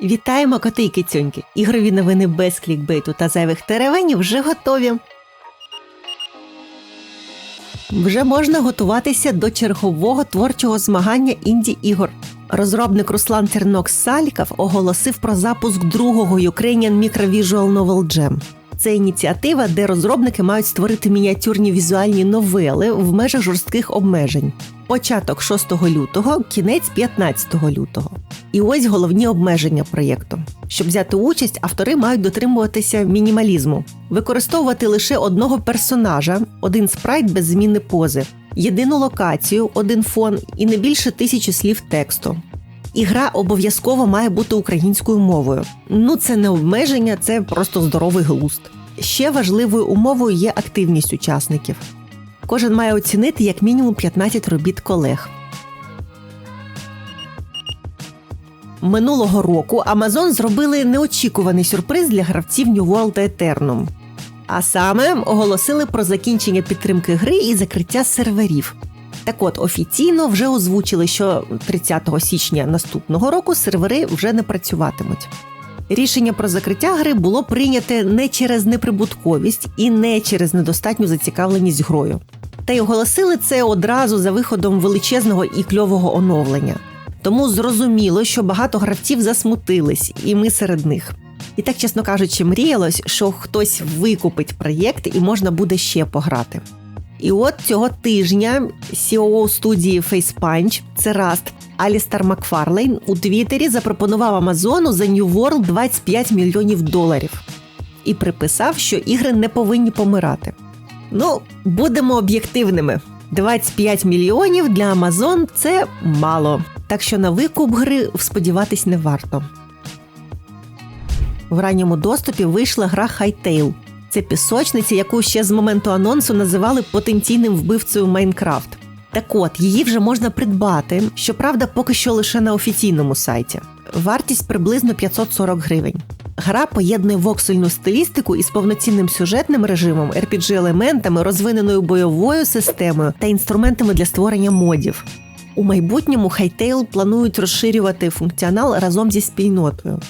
Вітаємо коти і кицюньки! Ігрові новини без клікбейту та зайвих теревенів вже готові. Вже можна готуватися до чергового творчого змагання інді ігор. Розробник Руслан Тернок Саліков оголосив про запуск другого Ukrainian Microvisual Novel Jam. Це ініціатива, де розробники мають створити мініатюрні візуальні новели в межах жорстких обмежень. Початок 6 лютого, кінець 15 лютого. І ось головні обмеження проєкту. Щоб взяти участь, автори мають дотримуватися мінімалізму, використовувати лише одного персонажа, один спрайт без зміни пози, єдину локацію, один фон і не більше тисячі слів тексту. Ігра обов'язково має бути українською мовою. Ну це не обмеження, це просто здоровий глузд. Ще важливою умовою є активність учасників. Кожен має оцінити як мінімум 15 робіт колег. Минулого року Amazon зробили неочікуваний сюрприз для гравців New World Eternum. А саме оголосили про закінчення підтримки гри і закриття серверів. Так от офіційно вже озвучили, що 30 січня наступного року сервери вже не працюватимуть. Рішення про закриття гри було прийняте не через неприбутковість і не через недостатню зацікавленість грою. Та й оголосили це одразу за виходом величезного і кльового оновлення. Тому зрозуміло, що багато гравців засмутились, і ми серед них. І так, чесно кажучи, мріялось, що хтось викупить проєкт і можна буде ще пограти. І от цього тижня CEO студії FacePunch, це Раст Алістер Макфарлейн у Твіттері запропонував Амазону за New World 25 мільйонів доларів і приписав, що ігри не повинні помирати. Ну, будемо об'єктивними. 25 мільйонів для Amazon – це мало. Так що на викуп гри сподіватись не варто. В ранньому доступі вийшла гра Hytale. Це пісочниця, яку ще з моменту анонсу називали потенційним вбивцею Майнкрафт. Так от, її вже можна придбати, щоправда, поки що лише на офіційному сайті. Вартість приблизно 540 гривень. Гра поєднує воксельну стилістику із повноцінним сюжетним режимом, RPG-елементами, розвиненою бойовою системою та інструментами для створення модів. У майбутньому Hytale планують розширювати функціонал разом зі спільнотою.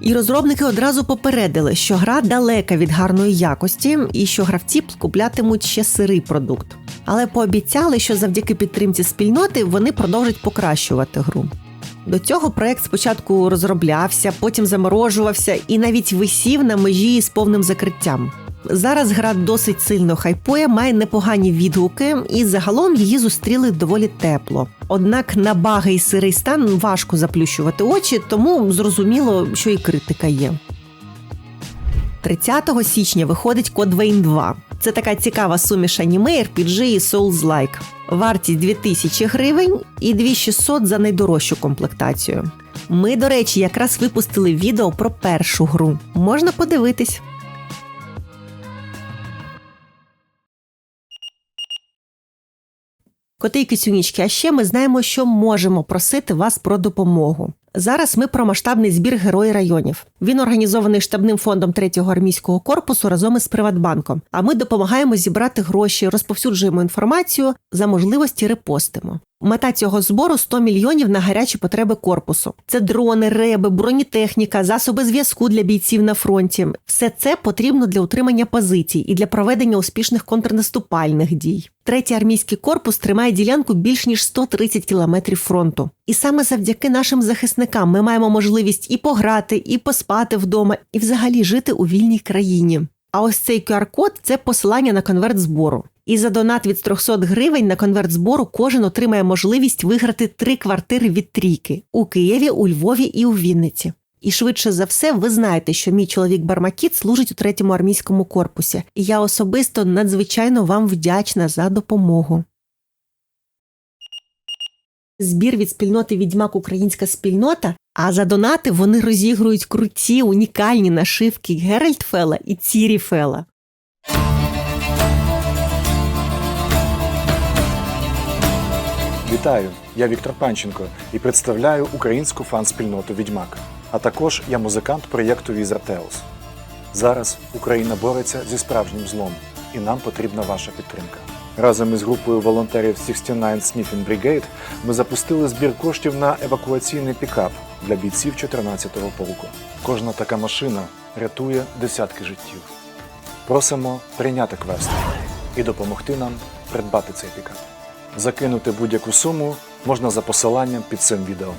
І розробники одразу попередили, що гра далека від гарної якості і що гравці куплятимуть ще сирий продукт. Але пообіцяли, що завдяки підтримці спільноти вони продовжать покращувати гру. До цього проект спочатку розроблявся, потім заморожувався і навіть висів на межі з повним закриттям. Зараз гра досить сильно хайпує, має непогані відгуки, і загалом її зустріли доволі тепло. Однак на баги і сирий стан важко заплющувати очі, тому зрозуміло, що і критика є. 30 січня виходить Code Vein 2. Це така цікава суміш аніме, RPG і Souls-like. Вартість 2000 гривень і 2600 за найдорожчу комплектацію. Ми, до речі, якраз випустили відео про першу гру. Можна подивитись. Коти і а ще ми знаємо, що можемо просити вас про допомогу. Зараз ми про масштабний збір герої районів. Він організований штабним фондом 3-го армійського корпусу разом із Приватбанком. А ми допомагаємо зібрати гроші, розповсюджуємо інформацію, за можливості репостимо. Мета цього збору 100 мільйонів на гарячі потреби корпусу. Це дрони, реби, бронетехніка, засоби зв'язку для бійців на фронті. Все це потрібно для утримання позицій і для проведення успішних контрнаступальних дій. Третій армійський корпус тримає ділянку більш ніж 130 кілометрів фронту. І саме завдяки нашим захисникам ми маємо можливість і пограти, і поспати вдома, і взагалі жити у вільній країні. А ось цей QR-код – це посилання на конверт збору. І за донат від 300 гривень на конверт збору кожен отримає можливість виграти три квартири від трійки у Києві, у Львові і у Вінниці. І швидше за все, ви знаєте, що мій чоловік Бармакіт служить у третьому армійському корпусі, і я особисто надзвичайно вам вдячна за допомогу. Збір від спільноти Відьмак Українська спільнота. А за донати вони розігрують круті унікальні нашивки Геральтфела і Ціріфела. Вітаю, я Віктор Панченко і представляю українську фан-спільноту Відьмак. А також я музикант проєкту Tales. Зараз Україна бореться зі справжнім злом, і нам потрібна ваша підтримка. Разом із групою волонтерів 69 Sniffing Brigade ми запустили збір коштів на евакуаційний пікап для бійців 14-го полку. Кожна така машина рятує десятки життів. Просимо прийняти квест і допомогти нам придбати цей пікап. Закинути будь-яку суму можна за посиланням під цим відео.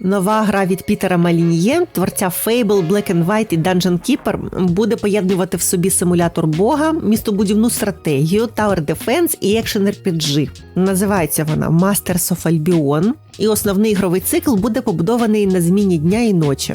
Нова гра від Пітера Маліньє, творця Fable, Black and White і Dungeon Keeper, буде поєднувати в собі симулятор Бога, містобудівну стратегію, Tower Defense і екшен RPG. Називається вона Masters of Albion, і основний ігровий цикл буде побудований на зміні дня і ночі.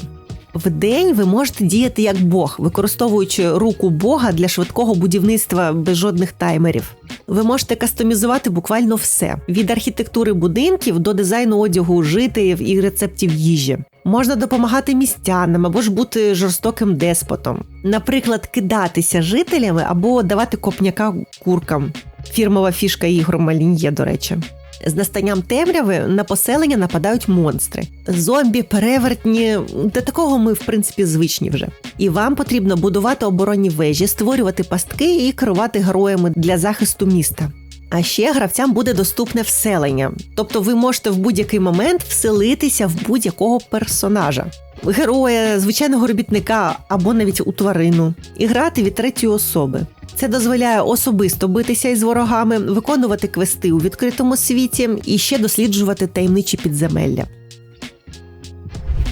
Вдень ви можете діяти як Бог, використовуючи руку Бога для швидкого будівництва без жодних таймерів. Ви можете кастомізувати буквально все: від архітектури будинків до дизайну одягу жителів і рецептів їжі. Можна допомагати містянам або ж бути жорстоким деспотом, наприклад, кидатися жителями або давати копняка куркам. Фірмова фішка ігор Малін'є, до речі. З настанням темряви на поселення нападають монстри, зомбі, перевертні. До такого ми, в принципі, звичні вже. І вам потрібно будувати оборонні вежі, створювати пастки і керувати героями для захисту міста. А ще гравцям буде доступне вселення, тобто ви можете в будь-який момент вселитися в будь-якого персонажа. Героя, звичайного робітника або навіть у тварину, і грати від третьої особи. Це дозволяє особисто битися із ворогами, виконувати квести у відкритому світі і ще досліджувати таємничі підземелля.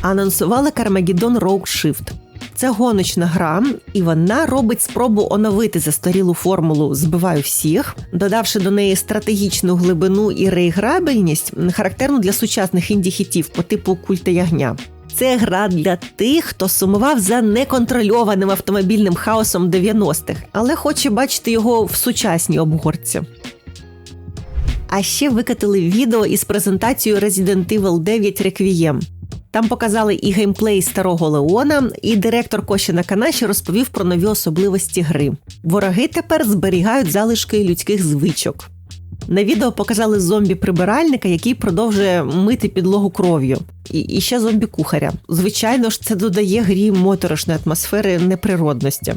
Анонсували Carmageddon Rogue Shift. Це гоночна гра, і вона робить спробу оновити застарілу формулу Збиваю всіх, додавши до неї стратегічну глибину і реіграбельність, характерну для сучасних інді-хітів по типу культа ягня. Це гра для тих, хто сумував за неконтрольованим автомобільним хаосом 90-х, але хоче бачити його в сучасній обгорці. А ще викатили відео із презентацією Resident Evil 9 Requiem. Там показали і геймплей старого Леона, і директор Коші на канаші розповів про нові особливості гри. Вороги тепер зберігають залишки людських звичок. На відео показали зомбі-прибиральника, який продовжує мити підлогу кров'ю, і, і ще зомбі-кухаря. Звичайно ж, це додає грі моторошної атмосфери неприродності.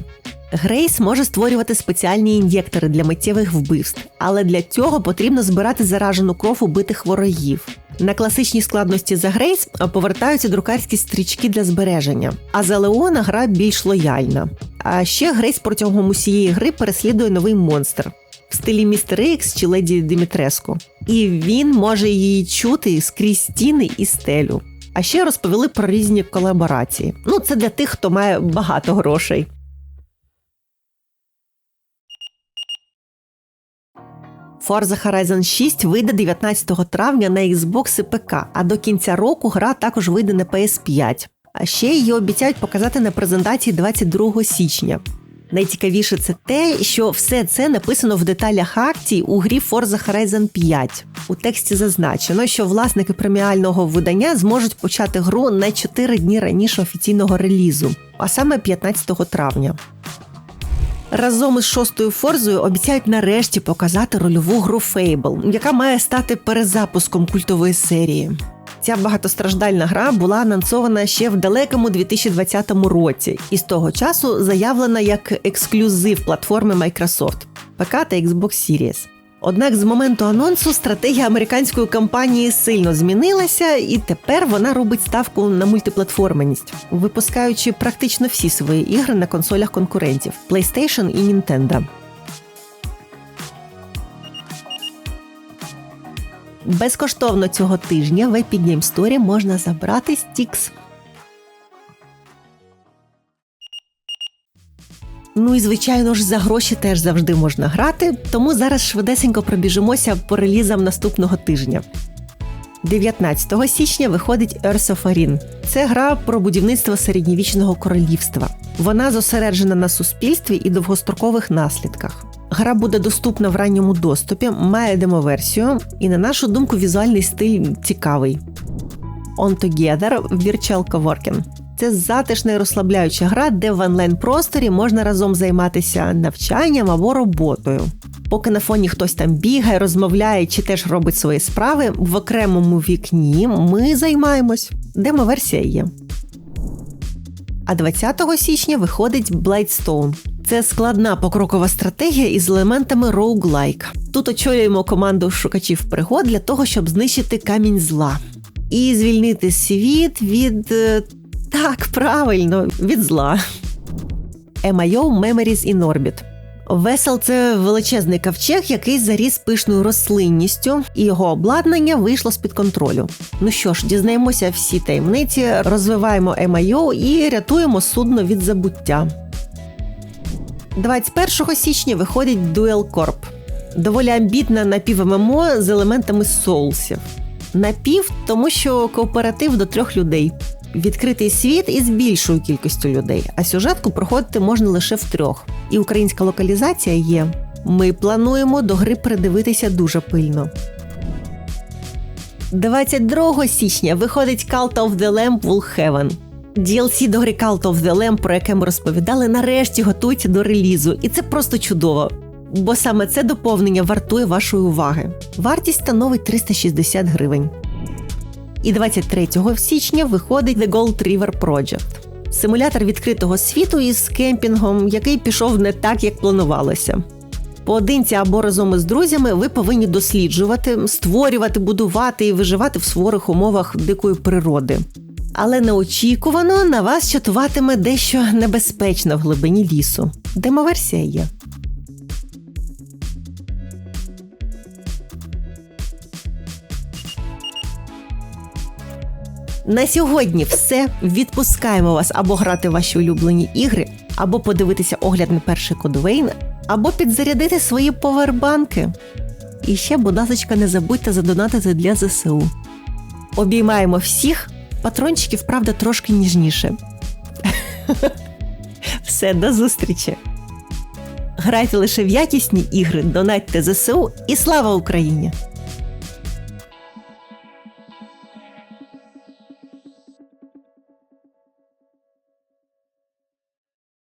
Грейс може створювати спеціальні ін'єктори для миттєвих вбивств, але для цього потрібно збирати заражену кров убитих ворогів. На класичній складності за Грейс повертаються друкарські стрічки для збереження, а за Леона гра більш лояльна. А ще Грейс протягом усієї гри переслідує новий монстр в стилі Містер Ікс чи Леді Димітреско. І він може її чути скрізь стіни і стелю. А ще розповіли про різні колаборації. Ну, це для тих, хто має багато грошей. Forza Horizon 6 вийде 19 травня на Xbox і ПК, а до кінця року гра також вийде на PS5. А ще її обіцяють показати на презентації 22 січня. Найцікавіше це те, що все це написано в деталях акцій у грі Forza Horizon 5. У тексті зазначено, що власники преміального видання зможуть почати гру на 4 дні раніше офіційного релізу, а саме 15 травня. Разом із шостою форзою обіцяють нарешті показати рольову гру Fable, яка має стати перезапуском культової серії. Ця багатостраждальна гра була анонсована ще в далекому 2020 році, і з того часу заявлена як ексклюзив платформи Microsoft ПК та Xbox Series. Однак з моменту анонсу стратегія американської компанії сильно змінилася, і тепер вона робить ставку на мультиплатформеність, випускаючи практично всі свої ігри на консолях конкурентів PlayStation і Nintendo. Безкоштовно цього тижня в Epic Game Store можна забрати Stix. Ну і звичайно ж за гроші теж завжди можна грати, тому зараз швидесенько пробіжимося по релізам наступного тижня. 19 січня виходить Earth of Arene. Це гра про будівництво середньовічного королівства. Вона зосереджена на суспільстві і довгострокових наслідках. Гра буде доступна в ранньому доступі, має демоверсію, і, на нашу думку, візуальний стиль цікавий. On Together Virtual Coworking це затишна і розслабляюча гра, де в онлайн-просторі можна разом займатися навчанням або роботою. Поки на фоні хтось там бігає, розмовляє чи теж робить свої справи, в окремому вікні ми займаємось. Демоверсія є. А 20 січня виходить Blightstone. Це складна покрокова стратегія із елементами roguelike. Тут очолюємо команду шукачів пригод для того, щоб знищити камінь зла і звільнити світ від е, так, правильно, від зла. MIO Memories in Orbit. Весел це величезний ковчег, який заріс пишною рослинністю, і його обладнання вийшло з-під контролю. Ну що ж, дізнаємося всі таємниці, розвиваємо MIO і рятуємо судно від забуття. 21 січня виходить Duel Corp. Доволі амбітна напів ММО з елементами соулсів. Напів, тому що кооператив до трьох людей. Відкритий світ із більшою кількістю людей, а сюжетку проходити можна лише в трьох. І українська локалізація є. Ми плануємо до гри передивитися дуже пильно. 22 січня виходить Cult of the Lamb Woolhaven. DLC до гри Cult of the Lamb, про яке ми розповідали, нарешті готується до релізу, і це просто чудово. Бо саме це доповнення вартує вашої уваги. Вартість становить 360 гривень. І 23 січня виходить The Gold River Project. Симулятор відкритого світу із кемпінгом, який пішов не так, як планувалося. Поодинці або разом із друзями ви повинні досліджувати, створювати, будувати і виживати в суворих умовах дикої природи. Але неочікувано на вас чатуватиме дещо небезпечно в глибині лісу. Демоверсія є. На сьогодні все. Відпускаємо вас або грати в ваші улюблені ігри, або подивитися огляд на перший кодвейн, або підзарядити свої повербанки. І ще, будь ласка, не забудьте задонатити для ЗСУ. Обіймаємо всіх, патрончиків, правда, трошки ніжніше. Все, до зустрічі! Грайте лише в якісні ігри, донатьте ЗСУ і слава Україні!